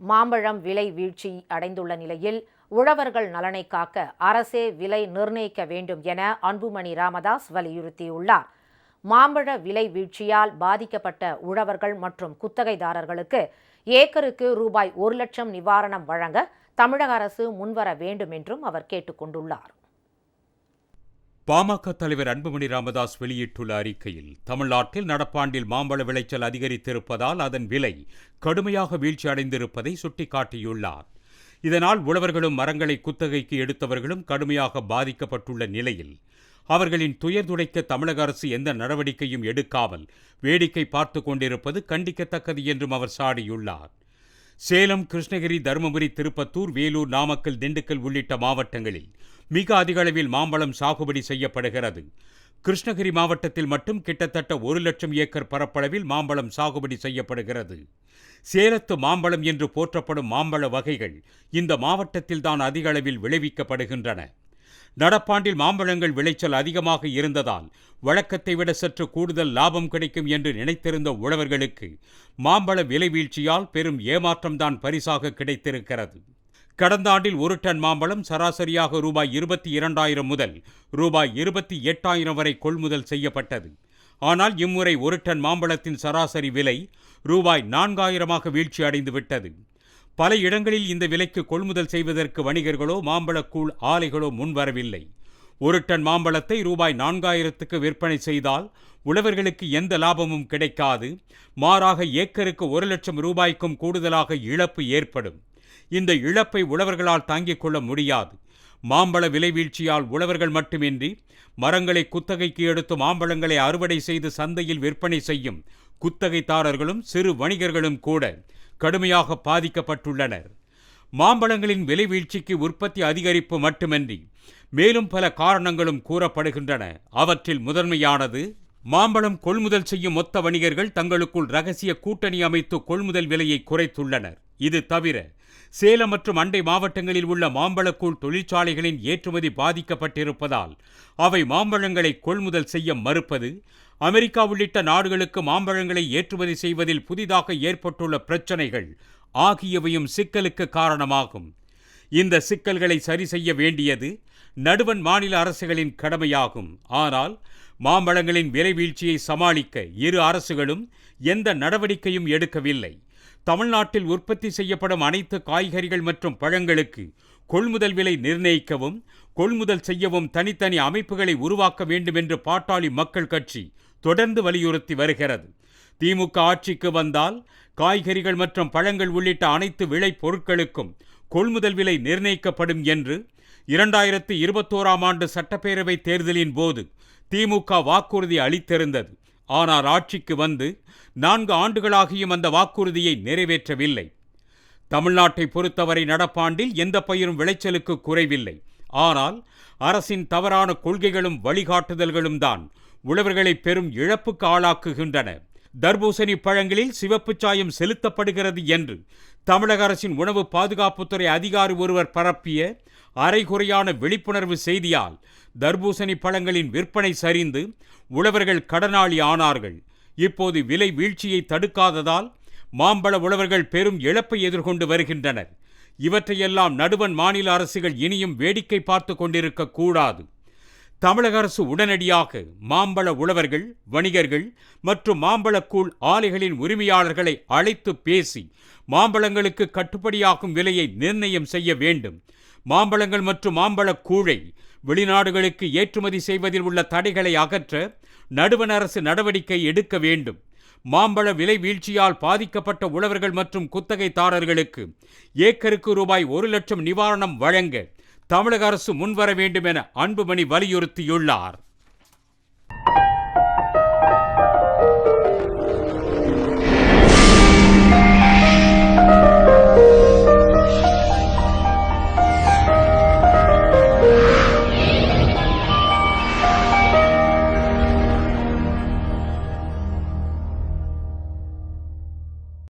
மாம்பழம் விலை வீழ்ச்சி அடைந்துள்ள நிலையில் உழவர்கள் நலனை காக்க அரசே விலை நிர்ணயிக்க வேண்டும் என அன்புமணி ராமதாஸ் வலியுறுத்தியுள்ளார். மாம்பழ விலை வீழ்ச்சியால் பாதிக்கப்பட்ட உழவர்கள் மற்றும் குத்தகைதாரர்களுக்கு ஏக்கருக்கு ரூபாய் ஒரு லட்சம் நிவாரணம் வழங்க தமிழக அரசு முன்வர வேண்டும் என்றும் அவர் கேட்டுக்கொண்டுள்ளார். பாமக தலைவர் அன்புமணி ராமதாஸ் வெளியிட்டுள்ள அறிக்கையில் தமிழ்நாட்டில் நடப்பாண்டில் மாம்பழ விளைச்சல் அதிகரித்திருப்பதால் அதன் விலை கடுமையாக வீழ்ச்சி அடைந்திருப்பதை சுட்டிக்காட்டியுள்ளார். இதனால் உழவர்களும் மரங்களை குத்தகைக்கு எடுத்தவர்களும் கடுமையாக பாதிக்கப்பட்டுள்ள நிலையில் அவர்களின் துயர் துடைக்க தமிழக அரசு எந்த நடவடிக்கையும் எடுக்காமல் வேடிக்கை பார்த்து கொண்டிருப்பது கண்டிக்கத்தக்கது என்றும் அவர் சாடியுள்ளார். சேலம் கிருஷ்ணகிரி தருமபுரி திருப்பத்தூர் வேலூர் நாமக்கல் திண்டுக்கல் உள்ளிட்ட மாவட்டங்களில் மிக அதிக அளவில் மாம்பழம் சாகுபடி செய்யப்படுகிறது. கிருஷ்ணகிரி மாவட்டத்தில் மட்டும் கிட்டத்தட்ட ஒரு லட்சம் ஏக்கர் பரப்பளவில் மாம்பழம் சாகுபடி செய்யப்படுகிறது. சேலத்து மாம்பழம் என்று போற்றப்படும் மாம்பழ வகைகள் இந்த மாவட்டத்தில்தான் அதிக அளவில் விளைவிக்கப்படுகின்றன. நடப்பாண்டில் மாம்பழங்கள் விளைச்சல் அதிகமாக இருந்ததால் வழக்கத்தை விட சற்று கூடுதல் லாபம் கிடைக்கும் என்று நினைத்திருந்த உழவர்களுக்கு மாம்பழ விலை வீழ்ச்சியால் பெரும் ஏமாற்றம்தான் பரிசாக கிடைத்திருக்கிறது. கடந்த ஆண்டில் ஒரு டன் மாம்பழம் சராசரியாக ரூபாய் இருபத்தி இரண்டாயிரம் முதல் ரூபாய் இருபத்தி எட்டாயிரம் வரை கொள்முதல் செய்யப்பட்டது. ஆனால் இம்முறை ஒரு டன் மாம்பழத்தின் சராசரி விலை ரூபாய் நான்காயிரமாக வீழ்ச்சி அடைந்து விட்டது பல இடங்களில் இந்த விலைக்கு கொள்முதல் செய்வதற்கு வணிகர்களோ மாம்பழக்கூழ் ஆலைகளோ முன்வரவில்லை. ஒரு டன் மாம்பழத்தை ரூபாய் நான்காயிரத்துக்கு விற்பனை செய்தால் உழவர்களுக்கு எந்த லாபமும் கிடைக்காது. மாறாக ஏக்கருக்கு ஒரு லட்சம் ரூபாய்க்கும் கூடுதலாக இழப்பு ஏற்படும். இந்த இழப்பை உழவர்களால் தாங்கிக் கொள்ள முடியாது. மாம்பழ விலை வீழ்ச்சியால் உழவர்கள் மட்டுமின்றி மரங்களை குத்தகைக்கு எடுத்து மாம்பழங்களை அறுவடை செய்து சந்தையில் விற்பனை செய்யும் குத்தகைதாரர்களும் சிறு வணிகர்களும் கூட கடுமையாக பாதிக்கப்பட்டுள்ளனர். மாம்பழங்களின் விலை வீழ்ச்சிக்கு உற்பத்தி அதிகரிப்பு மட்டுமன்றி மேலும் பல காரணங்களும் கூறப்படுகின்றன. அவற்றில் முதன்மையானது மாம்பழம் கொள்முதல் செய்யும் மொத்த வணிகர்கள் தங்களுக்குள் ரகசிய கூட்டணி அமைத்து கொள்முதல் விலையை குறைத்துள்ளனர். இது தவிர சேலம் மற்றும் அண்டை மாவட்டங்களில் உள்ள மாம்பழக்கூழ் தொழிற்சாலைகளின் ஏற்றுமதி பாதிக்கப்பட்டிருப்பதால் அவை மாம்பழங்களை கொள்முதல் செய்ய மறுப்பது அமெரிக்கா உள்ளிட்ட நாடுகளுக்கு மாம்பழங்களை ஏற்றுமதி செய்வதில் புதிதாக ஏற்பட்டுள்ள பிரச்சனைகள் ஆகியவையும் சிக்கலுக்கு காரணமாகும். இந்த சிக்கல்களை சரி செய்ய வேண்டியது நடுவன் மாநில அரசுகளின் கடமையாகும். ஆனால் மாம்பழங்களின் விலை வீழ்ச்சியை சமாளிக்க இரு அரசுகளும் எந்த நடவடிக்கையும் எடுக்கவில்லை. தமிழ்நாட்டில் உற்பத்தி செய்யப்படும் அனைத்து காய்கறிகள் மற்றும் பழங்களுக்கு கொள்முதல் விலை நிர்ணயிக்கவும் கொள்முதல் செய்யவும் தனித்தனி அமைப்புகளை உருவாக்க வேண்டும் என்று பாட்டாளி மக்கள் கட்சி தொடர்ந்து வலியுறுத்தி வருகிறது. திமுக ஆட்சிக்கு வந்தால் காய்கறிகள் மற்றும் பழங்கள் உள்ளிட்ட அனைத்து விளை பொருட்களுக்கும் கொள்முதல் விலை நிர்ணயிக்கப்படும் என்று இரண்டாயிரத்து இருபத்தோராம் ஆண்டு சட்டப்பேரவை தேர்தலின் போது திமுக வாக்குறுதி அளித்திருந்தது. ஆனால் ஆட்சிக்கு வந்து நான்கு ஆண்டுகளாகியும் அந்த வாக்குறுதியை நிறைவேற்றவில்லை. தமிழ்நாட்டை பொறுத்தவரை நடப்பாண்டில் எந்த பயிரும் விளைச்சலுக்கு குறைவில்லை. ஆனால் அரசின் தவறான கொள்கைகளும் வழிகாட்டுதல்களும் தான் உழவர்களை பெரும் இழப்புக்கு ஆளாக்குகின்றன. தர்பூசணி பழங்களில் சிவப்பு சாயம் செலுத்தப்படுகிறது என்று தமிழக அரசின் உணவு பாதுகாப்புத்துறை அதிகாரி ஒருவர் பரப்பிய அரைகுறையான விழிப்புணர்வு செய்தியால் தர்பூசணி பழங்களின் விற்பனை சரிந்து உழவர்கள் கடனாளி ஆனார்கள். இப்போது விலை வீழ்ச்சியை தடுக்காததால் மாம்பழ உழவர்கள் பெரும் இழப்பை எதிர்கொண்டு வருகின்றனர். இவற்றையெல்லாம் நடுவன் மாநில அரசுகள் இனியும் வேடிக்கை பார்த்து கொண்டிருக்க கூடாது. தமிழக அரசு உடனடியாக மாம்பழ உழவர்கள் வணிகர்கள் மற்றும் மாம்பழக்கூழ் ஆலைகளின் உரிமையாளர்களை அழைத்து பேசி மாம்பழங்களுக்கு கட்டுப்படியாகும் விலையை நிர்ணயம் செய்ய வேண்டும். மாம்பழங்கள் மற்றும் மாம்பழக் கூழை வெளிநாடுகளுக்கு ஏற்றுமதி செய்வதில் உள்ள தடைகளை அகற்ற நடுவண் அரசு நடவடிக்கை எடுக்க வேண்டும். மாம்பழ விலை வீழ்ச்சியால் பாதிக்கப்பட்ட உழவர்கள் மற்றும் குத்தகைதாரர்களுக்கு ஏக்கருக்கு ரூபாய் ஒரு லட்சம் நிவாரணம் வழங்க தமிழக அரசு முன்வர வேண்டும் என அன்புமணி வலியுறுத்தியுள்ளார்.